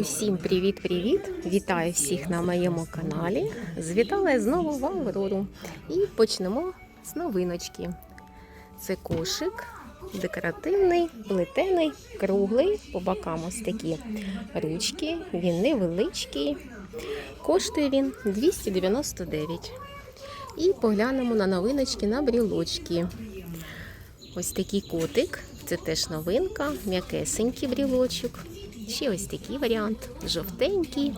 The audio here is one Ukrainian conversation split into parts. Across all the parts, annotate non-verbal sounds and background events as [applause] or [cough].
Усім привіт-привіт! Вітаю всіх на моєму каналі. Звітала я знову в Аврору. І почнемо з новиночки. Це кошик декоративний, плетений, круглий, по бокам ось такі ручки. Він невеличкий. Коштує він 299. І поглянемо на новиночки на брілочки. Ось такий котик. Це теж новинка, м'якесенький брілочок. Ще ось такий варіант. Жовтенький,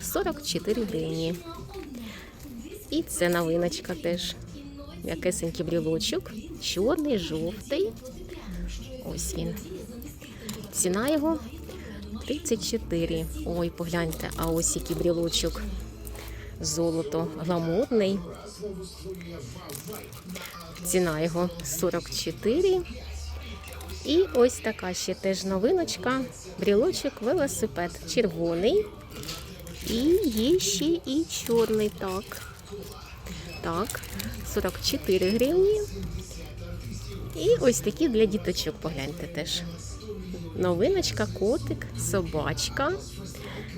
44 гривні. І це новиночка теж. М'якесенький брілочок. Чорний, жовтий. Ось він. Ціна його 34. Ой, погляньте, а ось який брілочок. Золото гламурний. Ціна його 44. І ось така ще теж новиночка. Брілочок велосипед червоний. І є ще і чорний. Так. Так, 44 гривні. І ось такі для діточок, погляньте теж. Новиночка, котик, собачка.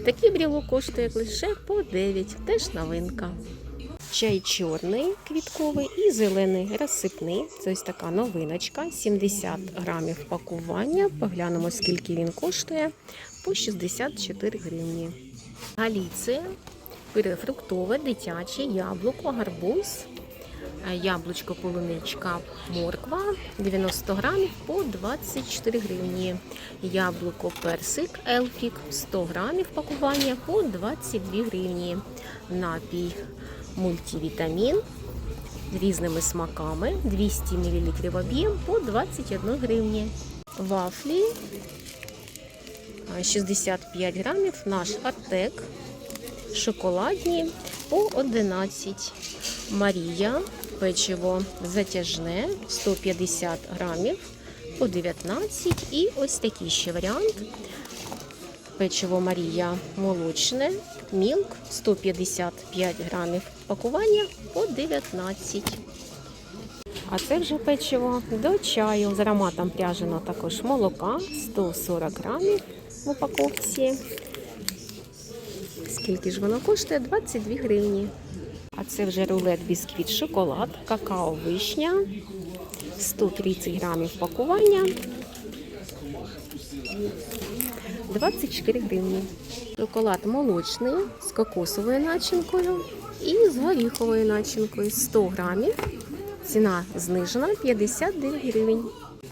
Такий брілок коштує лише по 9. Теж новинка. Чай чорний квітковий і зелений розсипний. Це ось така новиночка. 70 грамів пакування. Поглянемо, скільки він коштує. По 64 гривні. Галіція, перефруктове, дитяче, яблуко, гарбуз, е, яблучко, полуничка, морква 90 грамів по 24 гривні. Яблуко, персик, елфік 100 грамів пакування по 22 гривні. Напій мультивітамін з різними смаками. 200 мл об'єм по 21 гривні. Вафлі. 65 грамів, наш артек, шоколадні. По 11. Марія, печиво затяжне. 150 грамів. По 19. І ось такий ще варіант. Печиво Марія. Молочне, мілк 155 грамів пакування по 19. А це вже печиво до чаю з ароматом пряженого також молока 140 грамів в упаковці. Скільки ж воно коштує? 22 гривні. А це вже рулет бісквіт шоколад, какао вишня 130 грамів пакування. 24 гривні. Шоколад молочний з кокосовою начинкою і з горіховою начинкою 100 грамів. Ціна знижена 59 гривень.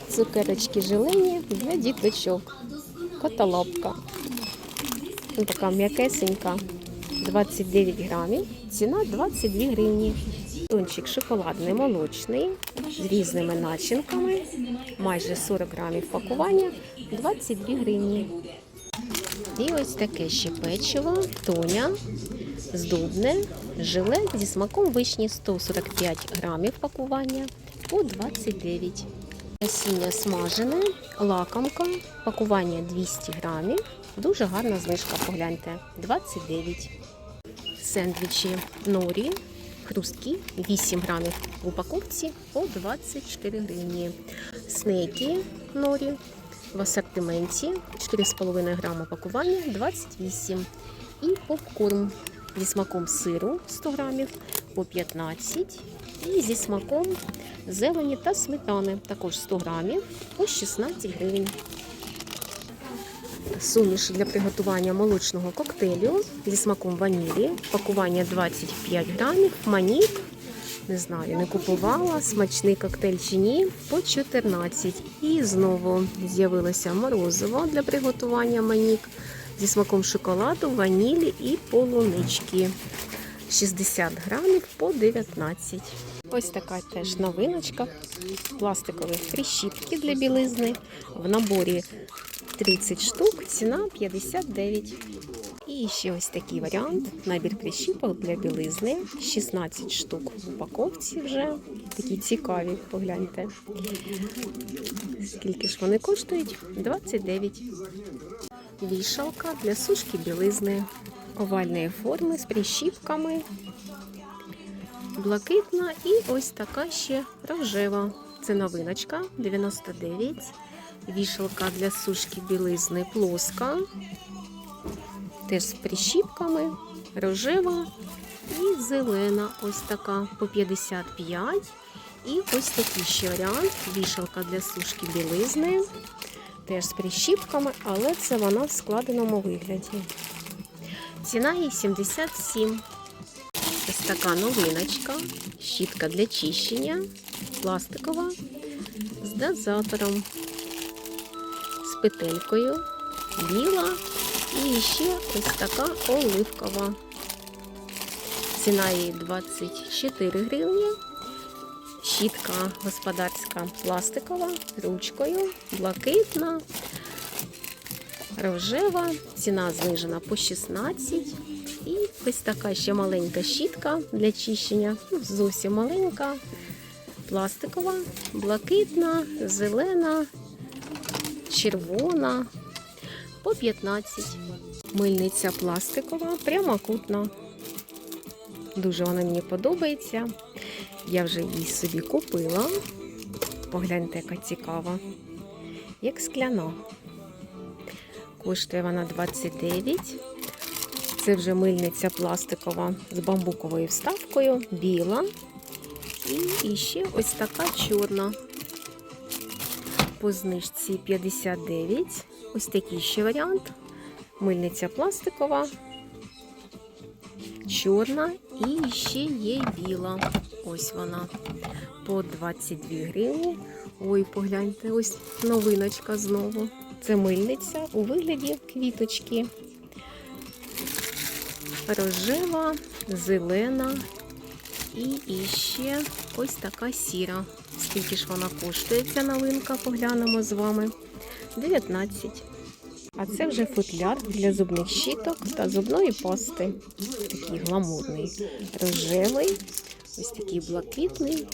Цукерочки желені для діточок. Котолапка. Ну, така м'якесенька. 29 грамів. Ціна 22 гривні. Тончик шоколадний молочний з різними начинками. Майже 40 грамів пакування. 22 гривні. І ось таке ще печиво, тоня, здобне, желе зі смаком вишні 145 грамів пакування по 29. Насіння смажене, лакомка, пакування 200 грамів. Дуже гарна знижка, погляньте, 29. Сендвічі норі, хрусткі, 8 грамів в упаковці по 24 гривні. Снеки норі в асортименті 4,5 грама пакування 28. І попкорн зі смаком сиру 100 грамів по 15. І зі смаком зелені та сметани також 100 грамів по 16 гривень. Суміш для приготування молочного коктейлю зі смаком ванілі. Пакування 25 грамів. Манік. Не знаю, не купувала. Смачний коктейль чи ні. По 14. І знову з'явилося морозиво для приготування манік зі смаком шоколаду, ванілі і полунички. 60 грамів по 19. Ось така теж новиночка. Пластикові прищіпки для білизни. В наборі 30 штук, ціна 59. І ще ось такий варіант. Набір прищіпок для білизни. 16 штук в упаковці вже. Такі цікаві, погляньте. Скільки ж вони коштують? 29. Вішалка для сушки білизни. Овальної форми з прищіпками. Блакитна і ось така ще рожева. Це новиночка 99. Вішалка для сушки білизни плоска. Теж з прищіпками, рожева і зелена. Ось така по 55. І ось такий ще варіант. Вішалка для сушки білизни. Теж з прищіпками, але це вона в складеному вигляді. Ціна її 77. Ось така новиночка. Щітка для чищення. Пластикова. З дозатором. З петелькою. Біла. І ще ось така оливкова. Ціна її 24 гривні. Щітка господарська пластикова, ручкою, блакитна, рожева, ціна знижена по 16. І ось така ще маленька щітка для чищення, ну, зовсім маленька, пластикова, блакитна, зелена, червона по 15. Мильниця пластикова, прямокутна. Дуже вона мені подобається. Я вже її собі купила. Погляньте, яка цікава. Як скляна. Коштує вона 29. Це вже мильниця пластикова з бамбуковою вставкою, біла. І, ще ось така чорна. По знижці 59. Ось такий ще варіант. Мильниця пластикова, чорна і ще є біла. Ось вона по 22 гривні. Ой, погляньте, ось новиночка знову. Це мильниця у вигляді квіточки. Рожева, зелена і, ще ось така сіра. Скільки ж вона коштує, ця новинка, поглянемо з вами. 19. А це вже футляр для зубних щіток та зубної пасти. Такий гламурний, рожевий, ось такий блакитний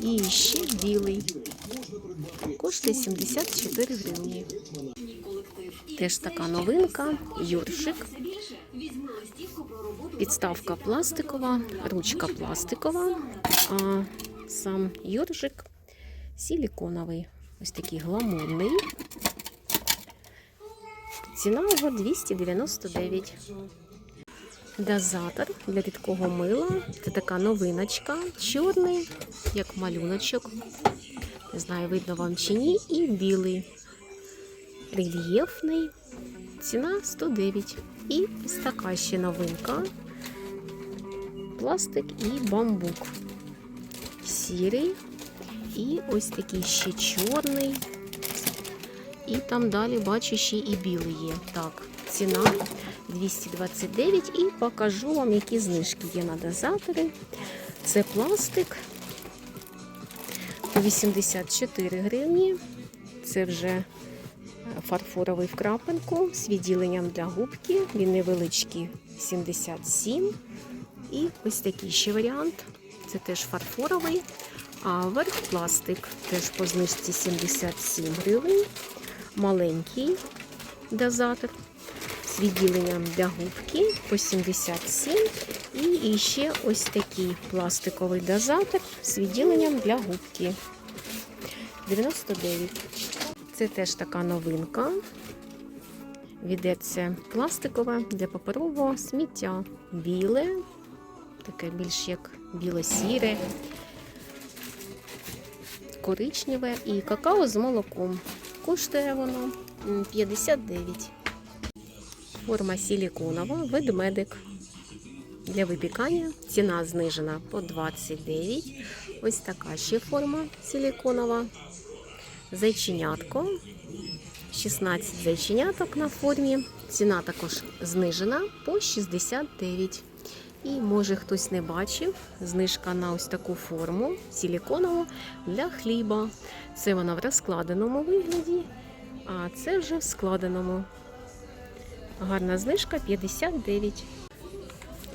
і ще білий. Коштує 74 гривні. Теж така новинка, юршик. Підставка пластикова, ручка пластикова, а сам юршик силіконовий. Ось такий гламурний. Ціна його 299. Дозатор для рідкого мила. Це така новиночка. Чорний, як малюночок. Не знаю, видно вам чи ні. І білий. Рельєфний. Ціна 109. І ось така ще новинка. Пластик і бамбук. Сірий. І ось такий ще чорний. І там далі бачу ще і білий є. Так, ціна 229 і покажу вам, які знижки є на дозатори. Це пластик по 84 гривні. Це вже фарфоровий в крапинку з відділенням для губки. Він невеличкий 77. І ось такий ще варіант. Це теж фарфоровий, а верх пластик теж по знижці 77 гривень маленький дозатор з відділенням для губки по 77. І ще ось такий пластиковий дозатор з відділенням для губки 99. Це теж така новинка. Відеться пластикове для паперового сміття. Біле, таке більш як біло-сіре, коричневе і какао з молоком. Коштує воно 59. Форма силіконова, ведмедик. Для випікання ціна знижена по 29. Ось така ще форма силіконова. Зайченятко. 16 зайченяток на формі. Ціна також знижена по 69. І може хтось не бачив, знижка на ось таку форму силіконову для хліба. Це вона в розкладеному вигляді, а це вже в складеному. Гарна знижка 59.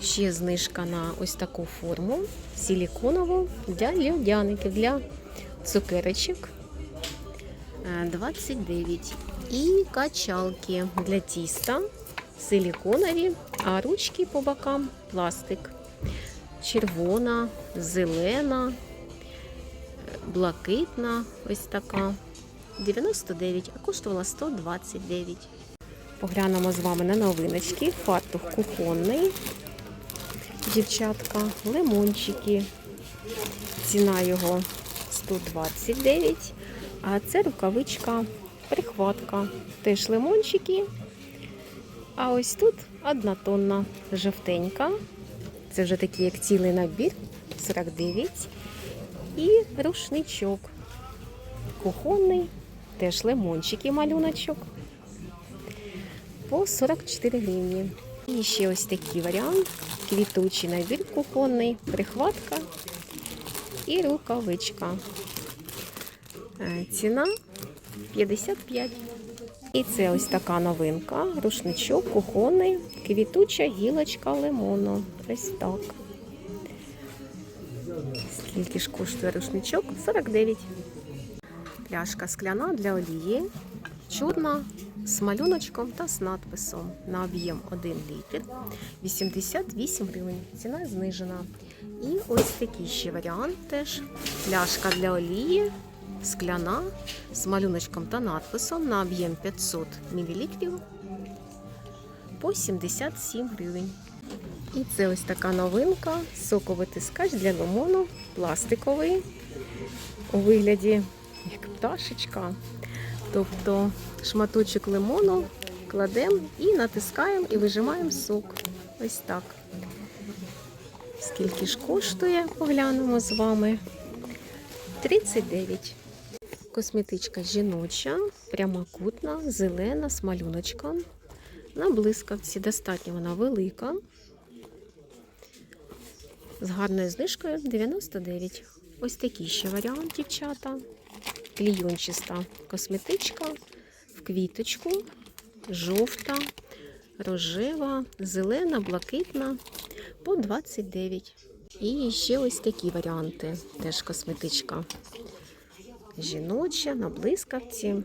Ще знижка на ось таку форму силіконову для льодяників, для цукерочок 29. І качалки для тіста силіконові, а ручки по бокам пластик. Червона, зелена, блакитна, ось така. 99, а коштувала 129. Поглянемо з вами на новиночки. Фартух кухонний. Дівчатка, лимончики. Ціна його 129. А це рукавичка, прихватка. Теж лимончики. А ось тут однотонна жовтенька. Це вже такий як цілий набір 49. І рушничок. Кухонний, теж лимончики малюночок. По 44 гривні. І ще ось такий варіант. Квітучий набір кухонний, прихватка і рукавичка. Е, Ціна 55. І це ось така новинка. Рушничок кухонний, квітуча гілочка лимону. Ось так. Скільки ж коштує рушничок? 49. Пляшка скляна для олії. Чорна з малюночком та з надписом на об'єм 1 літр 88 гривень. Ціна знижена. І ось такий ще варіант теж. Пляшка для олії скляна з малюночком та надписом на об'єм 500 мл по 77 гривень. І це ось така новинка, соковитискач для лимону, пластиковий у вигляді як пташечка. Тобто шматочок лимону кладемо і натискаємо і вижимаємо сок. Ось так. Скільки ж коштує, поглянемо з вами. 39. Косметичка жіноча, прямокутна, зелена, з малюночком. На блискавці достатньо вона велика. З гарною знижкою 99. Ось такий ще варіант, дівчата. Клійончиста косметичка в квіточку, жовта, рожева, зелена, блакитна по 29. І ще ось такі варіанти. Теж косметичка жіноча на блискавці.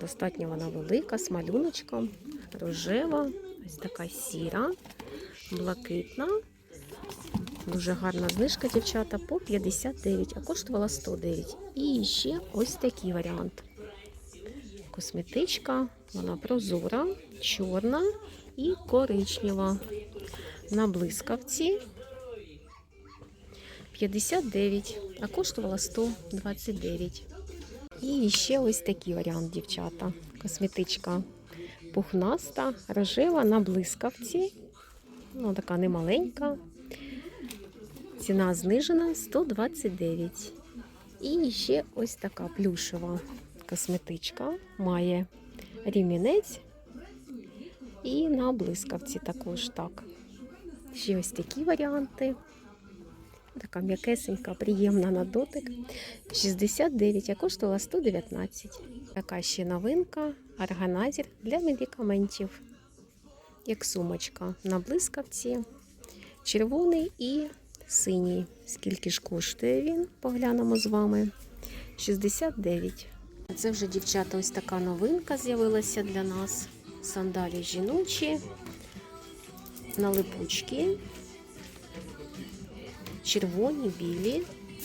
Достатньо вона велика, з малюночком, рожева, ось така сіра, блакитна. Дуже гарна знижка, дівчата, по 59, а коштувала 109. І ще ось такий варіант. Косметичка, вона прозора, чорна і коричнева. На блискавці 59, а коштувала 129. І ще ось такий варіант, дівчата. Косметичка пухнаста, рожева на блискавці. Ну, така немаленька. Ціна знижена 129. І ще ось така плюшева косметичка. Має рімінець і на блискавці також так. Ще ось такі варіанти. Така м'якесенька, приємна на дотик. 69, а коштувала 119. Така ще новинка, органайзер для медикаментів. Як сумочка на блискавці, червоний і синій. Скільки ж коштує він? Поглянемо з вами. 69. Це вже, дівчата, ось така новинка з'явилася для нас. Сандалі жіночі на липучки. Червоні, білі.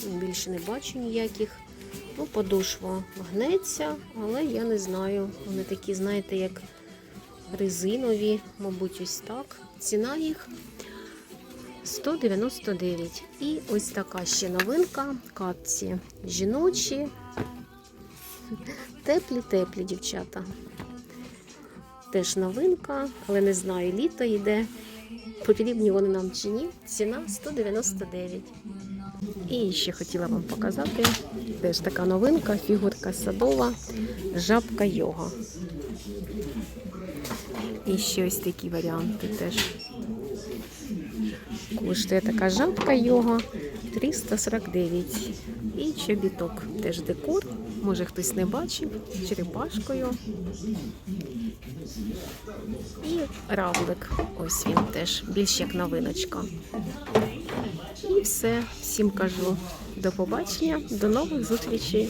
Більше не бачу ніяких. Ну, подошва гнеться, але я не знаю. Вони такі, знаєте, як резинові, мабуть, ось так. Ціна їх 199. І ось така ще новинка. Капці жіночі. [laughs] Теплі-теплі дівчата. Теж новинка, але не знаю, літо йде. Потрібні вони нам чи ні. Ціна 199. І ще хотіла вам показати. Теж така новинка, фігурка садова, жабка йога. І ще ось такі варіанти теж. Коштує така жабка йога 349. І чобіток. Теж декор. Може хтось не бачив, черепашкою. І равлик. Ось він теж, більш як новиночка. І все. Всім кажу до побачення, до нових зустрічей.